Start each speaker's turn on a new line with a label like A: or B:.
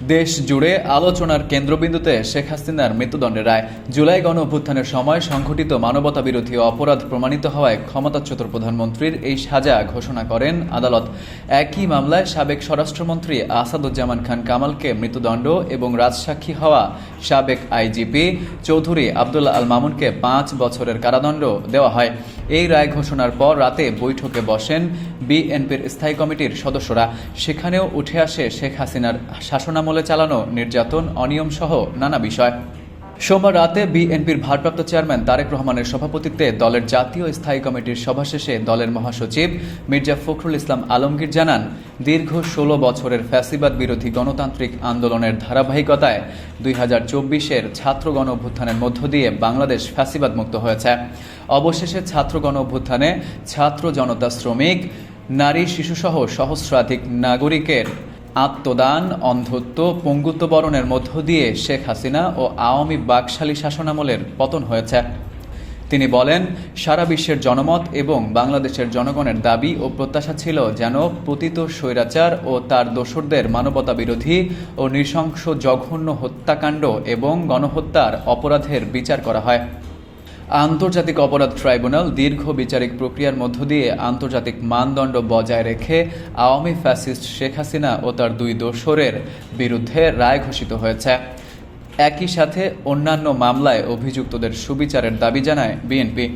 A: দেশ জুড়ে আলোচনার কেন্দ্রবিন্দুতে শেখ হাসিনার মৃত্যুদণ্ডের রায়। জুলাই গণ অভ্যুত্থানের সময় সংঘটিত মানবতা বিরোধী অপরাধ প্রমাণিত হওয়ায় ক্ষমতাচ্যুত প্রধানমন্ত্রীর এই সাজা ঘোষণা করেন আদালত। একই মামলায় সাবেক স্বরাষ্ট্রমন্ত্রী আসাদুজ্জামান খান কামালকে মৃত্যুদণ্ড এবং রাজসাক্ষী হওয়া সাবেক আইজিপি চৌধুরী আবদুল্লাহ আল মামুনকে পাঁচ বছরের কারাদণ্ড দেওয়া হয়। এই রায় ঘোষণার পর রাতে বৈঠকে বসেন বিএনপির স্থায়ী কমিটির সদস্যরা। সেখানেও উঠে আসে শেখ হাসিনার শাসনামলে চালানো, নির্যাতন, অনিয়ম সহ নানা বিষয়। সোমবার রাতে বিএনপির ভারপ্রাপ্ত চেয়ারম্যান তারেক রহমানের সভাপতিত্বে দলের জাতীয় স্থায়ী কমিটির সভা শেষে দলের মহাসচিব মির্জা ফখরুল ইসলাম আলমগীর জানান, দীর্ঘ ষোলো বছরের ফ্যাসিবাদ বিরোধী গণতান্ত্রিক আন্দোলনের ধারাবাহিকতায় দুই হাজার চব্বিশের ছাত্র গণ অভ্যুত্থানের মধ্য দিয়ে বাংলাদেশ ফ্যাসিবাদ মুক্ত হয়েছে। অবশেষে ছাত্র গণ অভ্যুত্থানে ছাত্র জনতা শ্রমিক, নারী, শিশুসহ সহস্রাধিক নাগরিকের আত্মদান, অন্ধত্ব, পঙ্গুত্ববরণের মধ্য দিয়ে শেখ হাসিনা ও আওয়ামী বাকশালী শাসনামলের পতন হয়েছে। তিনি বলেন, সারা বিশ্বের জনমত এবং বাংলাদেশের জনগণের দাবি ও প্রত্যাশা ছিল যেন পতিত স্বৈরাচার ও তার দোসরদের মানবতা বিরোধী ও নৃশংস জঘন্য হত্যাকাণ্ড এবং গণহত্যার অপরাধের বিচার করা হয়। আন্তর্জাতিক অপরাধ ট্রাইব্যুনাল দীর্ঘ বিচারিক প্রক্রিয়ার মধ্য দিয়ে আন্তর্জাতিক মানদণ্ড বজায় রেখে আওয়ামী ফ্যাসিস্ট শেখ হাসিনা ও তার দুই দোসরের বিরুদ্ধে রায় ঘোষিত হয়েছে। একই সাথে অন্যান্য মামলায় অভিযুক্তদের সুবিচারের দাবি জানায় বিএনপি।